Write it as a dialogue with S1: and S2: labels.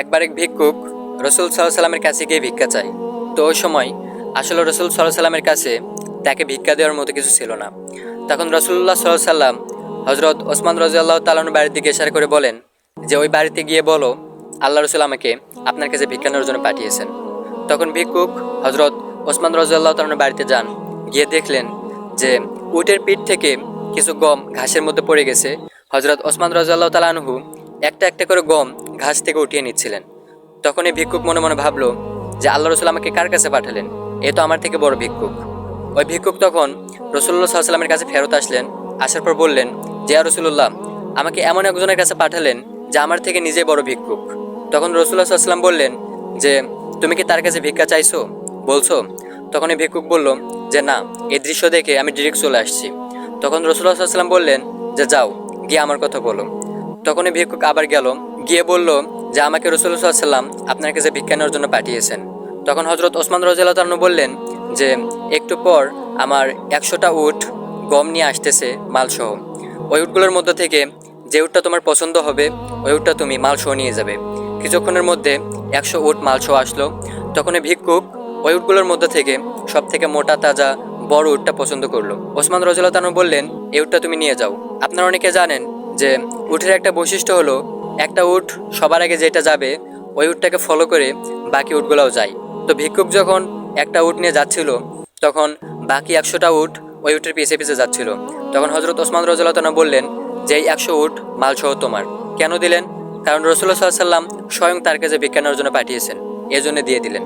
S1: একবার এক ভিক্ষুক রসুল সাল্লামের কাছে গিয়ে ভিক্ষা চায়। তো ওই সময় আসলে রসুল সাল্লামের কাছে তাকে ভিক্ষা দেওয়ার মতো কিছু ছিল না। তখন রসুল্লাহ সাল্লাহ সাল্লাম হজরত ওসমান রাজিয়াল্লাহ তালানোর বাড়ির দিকে ইশারা করে বলেন যে, ওই বাড়িতে গিয়ে বলো, আল্লাহ রসুল আমাকে আপনার কাছে ভিক্ষা নেওয়ার জন্য পাঠিয়েছেন। তখন ভিক্ষুক হজরত ওসমান রাজিয়াল্লাহ তালানোর বাড়িতে যান, গিয়ে দেখলেন যে, উটের পিঠ থেকে কিছু গম ঘাসের মধ্যে পড়ে গেছে। হজরত ওসমান রাজিয়াল্লাহ তালানহু একটা একটা করে গম ঘাস থেকে উঠিয়ে নিচ্ছিলেন। তখন এই ভিক্ষুক মনে মনে ভাবলো যে আল্লাহ রসুল আমাকে কার কাছে পাঠালেন? এ তো আমার থেকে বড় ভিক্ষুক। ওই ভিক্ষুক তখন রসুল্লাহ সাল্লামের কাছে ফেরত আসলেন, আসার পর বললেন, যে রসুল্লাহ আমাকে এমন একজনের কাছে পাঠালেন যে আমার থেকে নিজে বড় ভিক্ষুক। তখন রসুল্লাহ সাল্লাম বললেন যে, তুমি কি তার কাছে ভিক্ষা চাইছো? বলছো। তখন এই ভিক্ষুক বলল যে, না এই দৃশ্য দেখে আমি ডিরেক্ট চলে আসছি। তখন রসুল্লাহ সাল্লাম বললেন যে, যাও, গিয়ে আমার কথা বলো। তখন এই ভিক্ষুক আবার গেল গিয়ে বলল যে আমাকে রসুল্লাহ সাল্লাম আপনার কাছে ভিক্ষা জন্য পাঠিয়েছেন। তখন হজরত ওসমান রাজিয়াল্লাহ বললেন যে, একটু পর আমার একশোটা উট গম নিয়ে আসতেছে মালসহ। ওই উটগুলোর মধ্যে থেকে যে উটটা তোমার পছন্দ হবে, ওই উটটা তুমি মালসহ নিয়ে যাবে। কিছুক্ষণের মধ্যে একশো উট মালসহ আসলো। তখন ভিক্ষুক ওই উটগুলোর মধ্যে থেকে সব থেকে মোটা, তাজা, বড় উটটা পছন্দ করল। ওসমান রাজিয়াল্লাহ বললেন, এই উটটা তুমি নিয়ে যাও। আপনারা অনেকে জানেন যে, উটের একটা বৈশিষ্ট্য হলো একটা উট সবার আগে যেটা যাবে, ওই উটটাকে ফলো করে বাকি উটগুলোও যায়। তো ভিক্ষুক যখন একটা উট নিয়ে যাচ্ছিল, তখন বাকি একশোটা উট ওই উটের পিছে পিছে যাচ্ছিল। তখন হজরত ওসমান রজুল্লাহ বললেন যে এই একশো উট মালসহ তোমার। কেন দিলেন? কারণ রসুল্লাহ সাল্লাম স্বয়ং তার কাছে বিজ্ঞানের জন্য পাঠিয়েছেন। এজন্য দিয়ে দিলেন।